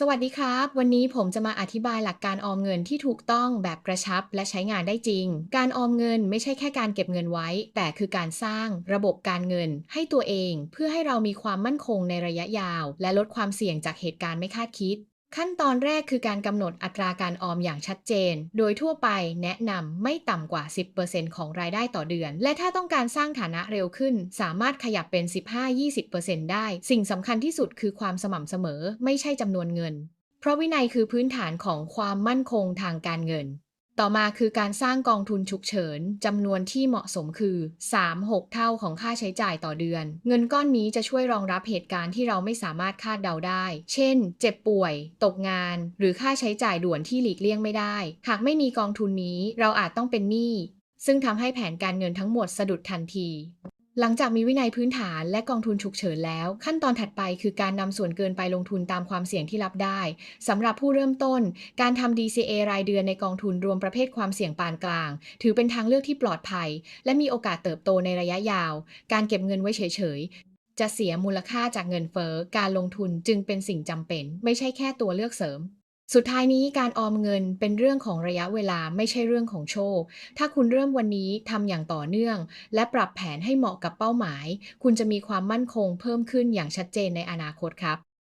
สวัสดีครับ วันนี้ผมจะมาอธิบายหลักการออมเงินที่ถูกต้องแบบกระชับและใช้งานได้จริง การออมเงินไม่ใช่แค่การเก็บเงินไว้ แต่คือการสร้างระบบการเงินให้ตัวเอง เพื่อให้เรามีความมั่นคงในระยะยาว และลดความเสี่ยงจากเหตุการณ์ไม่คาดคิด ขั้นตอนแรกคือการกำหนดอัตราการออมอย่างชัดเจน โดยทั่วไปแนะนำไม่ต่ำกว่า 10%ของรายได้ต่อเดือน และถ้าต้องการสร้างฐานะเร็วขึ้น สามารถขยับเป็น 15-20%ได้ สิ่งสำคัญที่สุดคือความสม่ำเสมอ ไม่ใช่จำนวนเงิน เพราะวินัยคือพื้นฐานของความมั่นคงทางการเงิน ต่อมาคือการสร้างกองทุนฉุกเฉินจำนวนที่เหมาะสมคือ 3-6 เท่าของค่าใช้จ่ายต่อเดือน เงินก้อนนี้จะช่วยรองรับเหตุการณ์ที่เราไม่สามารถคาดเดาได้ เช่น เจ็บป่วย ตกงาน หรือค่าใช้จ่ายด่วนที่หลีกเลี่ยงไม่ได้ หากไม่มีกองทุนนี้เราอาจต้องเป็นหนี้ซึ่งทำให้แผนการเงินทั้งหมดสะดุดทันที หลังจากมีวินัยพื้นฐานและกองทุนฉุกเฉินแล้ว ขั้นตอนถัดไปคือการนำส่วนเกินไปลงทุนตามความเสี่ยงที่รับได้สำหรับผู้เริ่มต้น การทำ DCA รายเดือนในกองทุนรวมประเภทความเสี่ยงปานกลาง ถือเป็นทางเลือกที่ปลอดภัย และมีโอกาสเติบโตในระยะยาว การเก็บเงินไว้เฉยๆจะเสียมูลค่าจากเงินเฟ้อการลงทุนจึงเป็นสิ่งจำเป็น ไม่ใช่แค่ตัวเลือกเสริม สุดท้ายนี้การออมเงินเป็นเรื่องของระยะเวลาไม่ใช่เรื่องของโชค ถ้าคุณเริ่มวันนี้ทำอย่างต่อเนื่อง และปรับแผนให้เหมาะกับเป้าหมาย คุณจะมีความมั่นคงเพิ่มขึ้นอย่างชัดเจนในอนาคตครับ